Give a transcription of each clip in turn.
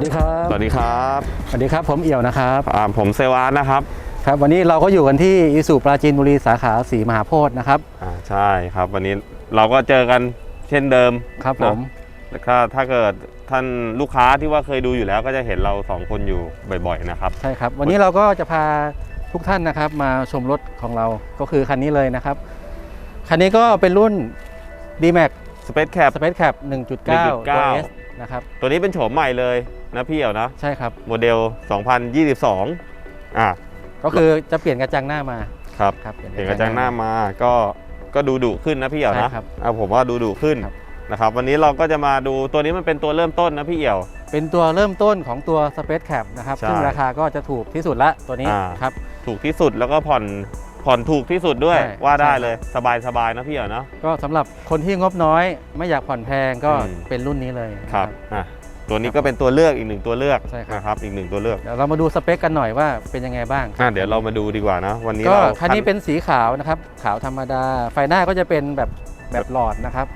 วัสดีครับ สวัสดีครับ สวัสดีครับ ผมเอี่ยวนะครับอ่าผมเซวานนะครับ ครับ วันนี้เราก็อยู่กันที่อิสุปราจีนบุรีสาขาสีมหาโพธิ์นะครับ อ่าใช่ครับ วันนี้เราก็เจอกันเช่นเดิมครับผมแล้วก็ถ้าเกิดท่านลูกค้าที่ว่าเคยดูอยู่แล้วก็จะเห็นเราสองคนอยู่บ่อยๆนะครับ ใช่ครับ วันนี้เราก็จะพาทุกท่านนะครับ มาชมรถของเรา ก็คือคันนี้เลยนะครับ คันนี้ก็เป็นรุ่น D-Max Space Cap Space Cap 1.9ตัว S นะครับตัวนี้เป็นโฉมใหม่เลยนะพี่เอี่ยวนะใช่ครับโมเดล 2022อ่าก็คือจะเปลี่ยนกระจังหน้ามาครับครับเห็นกระจังหน้ามาก็ก็ดูดุขึ้นนะพี่เอี่ยวนะใช่ครับอ่าผมว่าดูดุขึ้นครับนะครับวันนี้เราก็จะมาดูตัวนี้มันเป็นตัวเริ่มต้นนะพี่เอี่ยวเป็นตัวเริ่มต้นของตัว Space Cap นะครับใช่ซึ่งราคาก็จะถูกที่สุดละตัวนี้อ่าครับถูกที่สุดแล้วก็ผ่อน ผ่อนถูกที่สุดด้วยใช่ว่าได้ใช่ เลยสบายสบายๆนะพี่เอ๋เนาะ ก็สำหรับคนที่งบน้อย ไม่อยากผ่อนแพงก็อืม เป็นรุ่นนี้เลยครับนะอะตัวนี้ก็เป็นตัวเลือกอีกหนึ่งตัวเลือกใช่ครับ นะครับอีกหนึ่งตัวเลือกเดี๋ยวเรามาดูสเปคกันหน่อยว่าเป็นยังไงบ้างคอะรับเดี๋ยวเรามาดูดีกว่านะวันนี้ก็เราคันนี้เป็นสีขาวนะครับ ขาวธรรมดา ไฟหน้าก็จะเป็นแบบแบบหลอดนะครับ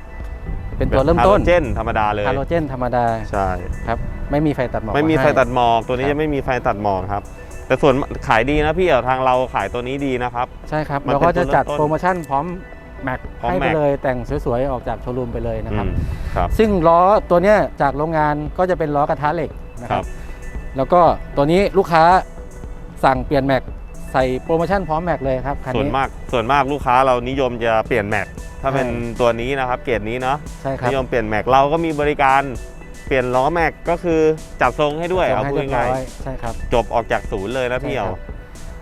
เป็นตัวเริ่มต้นฮาโลเจนธรรมดาเลยฮาโลเจนธรรมดาใช่ ครับ ไม่มีไฟตัดหมอกไม่มีาไฟให้ตัดหมอกตัวนี้ครับจะไม่มีไฟตัดหมอกครับ แต่ส่วนขายดีนะพี่เอ๋ทางเราขายตัวนี้ดีนะครับ ใช่ครับมันเราก็จะจัดเป็นตัวเริ่มต้นโปรโมชั่นพร้อมแม็กพร้อมให้ไปแม็กเลยแต่งสวยๆ ออกจากโชว์รูมไปเลยนะครับอืมครับซึ่งล้อตัวเนี้ยจากโรงงานก็จะเป็นล้อกระทะเหล็กนะคครัรับบแล้วก็ตัวนี้ลูกค้าสั่งเปลี่ยนแม็กใส่โปรโมชั่นพร้อมแม็กเลยครับคันส่วนนี้มากส่วนมากลูกค้าเรานิยมจะเปลี่ยนแม็กถ้าเป็นใช่ตัวนี้นะครับเกรดนี้เนาะใช่ครับนิยมเปลี่ยนแม็กเราก็มีบริการ เปลี่ยนล้อแม็กก็คือจัดทรงให้ด้วยส่เอางให้พูดเรียบร้ง่ายอยใช่ครับๆจบออกจากศูนย์เลยนะพี่ใช่เอ๋ครับ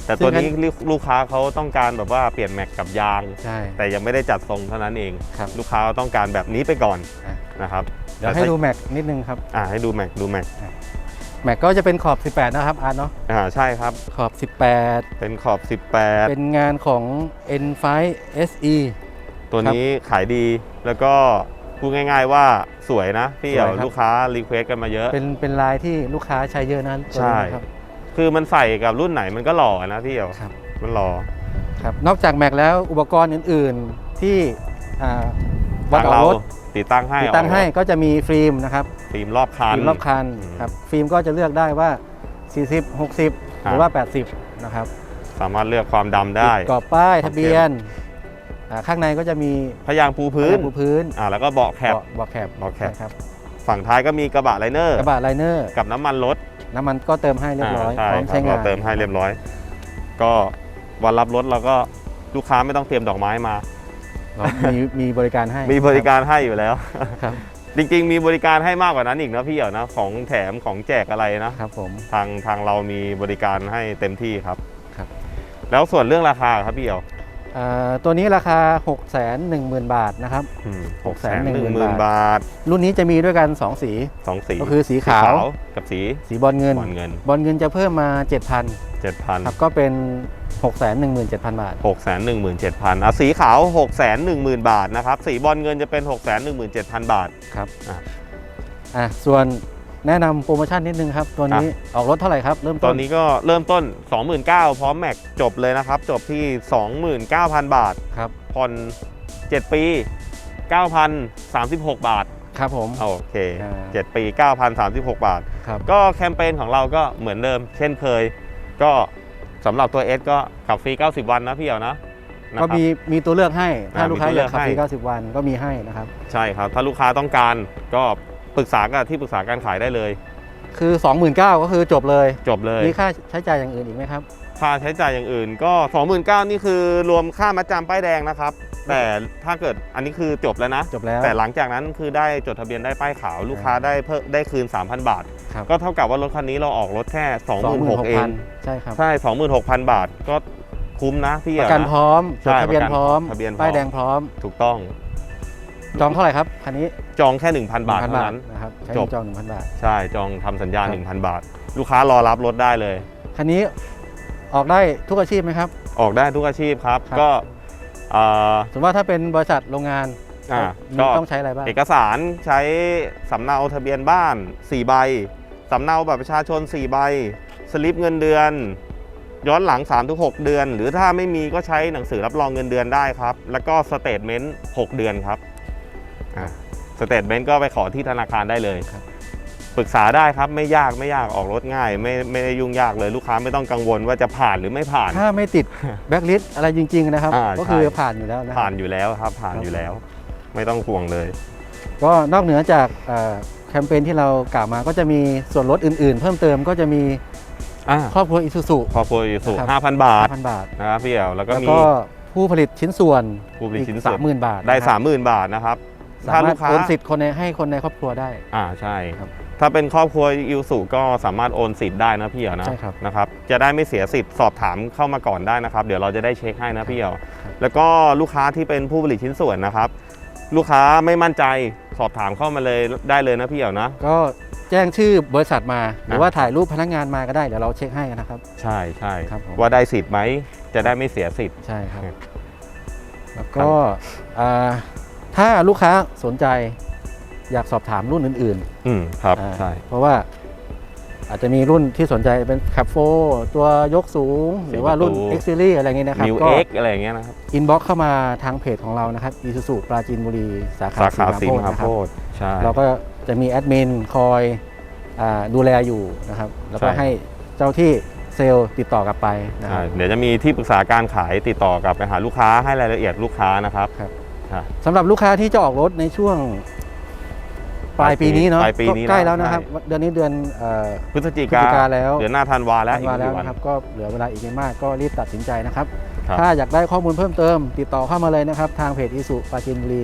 แต่ตัวนี้ซึ่งลูกค้าเขาต้องการแบบว่าเปลี่ยนแม็กกับยางใช่แต่ยังไม่ได้จัดทรงเท่านั้นเองครับลูกค้าต้องการแบบนี้ไปก่อนอะนะครับเดี๋ยวให้ดูแม็กนิดนึงครับอ่าให้ดูแม็กดูแม็กแม็กก็จะเป็นขอบ 18 นะครับอาร์ตเนาะอ่าใช่ครับขอบเป็นขอบ 18 เป็นงานของ N5 SE 18ตัวนี้ขายดีแล้วก็ พูดง่ายๆว่าสวยนะพี่เอ๋สวยครับ ลูกค้ารีเควสกันมาเยอะ เป็นเป็นลายที่ลูกค้าใช้เยอะนะตัวใช่นี้นะครับ คือมันใส่กับรุ่นไหนมันก็หล่อนะพี่เอ๋ครับ มันหล่อ ครับนอกจากแม็กแล้วอุปกรณ์อื่นๆที่อ่าวัดทางออกเรารถติดตั้งให้ติดตั้งให้ก็จะมีฟิล์มนะครับฟิล์มรอบคัน ฟิล์มรอบคันอืมครับฟิล์มก็จะเลือกได้ว่า 40 60 หรือว่า 80 นะครับสามารถเลือกความดำได้ ติกรอบป้ายทะเบียน อ่าข้างในก็จะมีพยางค์ปูพื้นปูพื้นอ่าแล้วก็เบาะแคปเบาะเบาะแคบเบาะแคปใช่ครับฝั่งท้ายก็มีกระบะไลเนอร์ กระบะไลเนอร์กับน้ำมันรถน้ำมันก็เติมให้เรียบร้อยาพร้อมใช่ใช้ครังาบนเราเติมให้เรียบร้อย ก็วันรับรถเราก็ลูกค้าไม่ต้องเตรียมดอกไม้มา เรามีมีบริการให้มีบริการให้อยู่แล้ว ครับจริงๆ มีบริการให้มากกว่านั้นอีกนะพี่เอ๋นะ ของแถมของแจกอะไรนะ ครับผม ทางทางเรามีบริการให้เต็มที่ครับ ครับ แล้วส่วนเรื่องราคาครับพี่เอ๋อ่า ตัวนี้ราคา 6 1 0 0 0 0 บาทนะครับหกแสนหนึ่งหมื่น610,000บาท รุ่นนี้จะมีด้วยกัน 2 สีสองสีก็คือสีขาวกับสีสีบอลเงิน บอลเงินบอลเงินจะเพิ่มมา 7,000เจ็ดพันครับก็เป็น6 1 7 0 0 0 บาทหกแสนหนึ่งหมื่นเจ็ดพันอะสีขาวหกแสนหนึ่งหมื่นบาทนะครับ สีบอลเงินจะเป็นหกแสนหนึ่งหมื่นเจ็ดพันบาท ครับอะอะส่วน แนะนำโปรโมชั่นนิดนึงครับ ตัวนี้ออกรถเท่าไหร่ครับ เริ่มตต้อนนนี้ก็เริ่มต้น 29,000พร้อมแม็กจบเลยนะครับ จบที่ 29,000 บาทครับผ่อน 7 ปี 9,036 บาทครับผมโอเคอ่า7ปี 9,036 บาทครับก็แคมเปญของเราก็เหมือนเดิม เช่นเคย ก็สำหรับตัว S ก็ขับฟรี 90 วันนะพี่เอ๋นะนะก็ครับมีมีตัวเลือกให้ถ้าอ่าลูกค้ามีตัวอเลืยาอกกขับฟรีให้90 วันก็มีให้นะครับ ใช่ครับ ถ้าลูกค้าต้องการก็ ปรึกษากับที่ปรึกษาการขายได้เลย คือ 29,000ก็คือจบเลย จบเลย มีค่าใช้จ่ายอย่างอื่นอีกไหมครับ ค่าใช้จ่ายอย่างอื่นก็ 29,000นี่คือรวมค่ามัดจำป้ายแดงนะครับ แต่ถ้าเกิดอันนี้คือจบแล้วนะ จบแล้ว แต่หลังจากนั้นคือได้จดทะเบียนได้ป้ายขาวลูกค้าได้เพิ่มได้คืน 3,000 บาท ครับก็เท่ากับว่ารถคันนี้เราออกรถแค่ 26,000เองใช่ครับ ใช่ 26,000 บาทก็คุ้มนะพี่ปเอ๋ระกันนะพร้อมจใช่ดทะเบียนประกันพร้อมทะเบียนพร้อม ป้ายแดงพร้อม ถูกต้อง จองเท่าไหร่ครับคันนี้จองแค่ 1,000 บาท1,000เท่านั้นนะครับใช้จบจอง1,000 บาท ใช่จองทำสัญญาครับ1,000 บาท ลูกค้ารอรับรถได้เลย คันนี้ออกได้ทุกอาชีพไหมครับ ออกได้ทุกอาชีพครับครับก็เอ่อสมมติว่าถ้าเป็นบริษัทโรงงานอ่ามีก็ต้องใช้อะไรบ้าง เอกสารใช้สำเนาทะเบียนบ้าน 4 ใบสำเนาบัตรประชาชน 4 ใบ สลิปเงินเดือน ย้อนหลัง 3-6 เดือน หรือถ้าไม่มีก็ใช้หนังสือรับรองเงินเดือนได้ครับ แล้วก็สเตทเมนต์ 6 เดือนครับ สเตทเมนต์ก็ไปขอที่ธนาคารได้เลยครับปรึกษาได้ครับไม่ยากไม่ยากออกรถง่าย ไม่ไม่ได้ยุ่งยากเลยลูกค้าไม่ต้องกังวลว่าจะผ่านหรือไม่ผ่าน ถ้าไม่ติดแบ็คลิสอะไรจริง ๆ นะครับอ่าก็คือใช่ผ่านอยู่แล้วนะผ่านอยู่แล้วครับผ่านอยู่แล้ว ไม่ต้องห่วงเลย ก็นอกเหนือจากเอ่อแคมเปญที่เรากล่าวมาก็จะมีส่วนลดอื่น ๆ เพิ่มเติมก็จะมีอ่าครอบครัวอิซูซุครอบครัวอิสุนะครับห้าพันบาท5,000บาทนะครับพี่เอ๋วแล้วก็แล้วมีก็ผู้ผลิตชิ้นส่วนผู้ผลิตชิ้นส่สาวนมหมื่นบาทได้นะครับสามหมื่นบาทนะครับ สาถ้าลูมารถกค้าโอนสิทธิ์คนในให้คนในครอบครัวได้ อ่าใช่ครับถ้าเป็นครอบครัวอิสุก็สามารถโอนสิทธิ์ได้นะพี่เอ๋วนะใช่ครับนะครับ จะได้ไม่เสียสิทธิ์สอบถามเข้ามาก่อนได้นะครับ เดี๋ยวเราจะได้เช็คให้นะพี่เอ๋วครับแล้วก็ลูกค้าที่เป็นผู้ผลิตชิ้นส่วนนะครับ ลูกค้าไม่มั่นใจสอบถามเข้ามาเลยได้เลยนะพี่เอ๋วนะ ก็แจ้งชื่อบริษัทมา หรือว่าถ่ายรูปพนักงานมาก็ได้เดี๋ยวเราเช็คให้นะครับ ใช่ใช่ครับผมว่าได้สิทธิ์ไหมจะได้ไม่เสียสิทธิ์ใช่ครับครับแล้วก็อ่า ถ้าลูกค้าสนใจอยากสอบถามรุ่นอื่นอืมครับๆอ่าใช่ เพราะว่าอาจจะมีรุ่นที่สนใจเป็นขับโฟตัวยกสูง หรือว่ารุ่น X Series อะไรเงี้ยนะครับมิวก็ เอ็กอะไรอย่างเงี้ยนะครับ อินบ็อกเข้ามาทางเพจของเรานะครับอีซูซูปราจีนบุรีสาขาสาขาสีสีมมหาหาโพโพธิ์ธิ์ใช่นะครับเราก็จะมีแอดมินคอยอาดูแลอยู่นะครับ แล้วก็ใช่ ให้เจ้าที่เซลล์ติดต่อกลับไปนะคใช่รับ เดี๋ยวจะมีที่ปรึกษาการขายติดต่อกลับไปหาลูกค้าให้รายละเอียดลูกค้านะครับ ครับ ใช่สำหรับลูกค้าที่จะออกรถในช่วงปลายปีนี้เนาะปลายปีนี้ก็ใกล้แล้วแล้วนะครับใช่เดือนนี้เดือนเอ่อพฤศจิพฤศจิกากาแล้วเดือนหน้าธันวาแล้วธัอีนกวาไม่แล้วกี่วันนะครับก็เหลือเวลาอีกไม่มากก็รีบตัดสินใจนะครับครับ ถ้าอยากได้ข้อมูลเพิ่มเติม ติดต่อเข้ามาเลยนะครับ ทางเพจอิสุปราจีนบุรี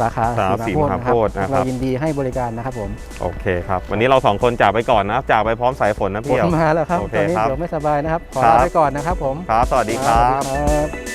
สาขาสาขาสีศรีมมหาหาโพโพธิ์ธิ์นะนะคครัรับบเรายินดีให้บริการนะครับผม โอเคครับ วันนี้เราสองคนจากไปก่อนนะจากไปพร้อมสายฝนนะผพี่มเอ๋วมาแล้วครับโอเคตอนนี้ครับเดี๋ยวไม่สบายนะครับขอครัลาบไปก่อนนะครับผมครับสวัสดีครับครับ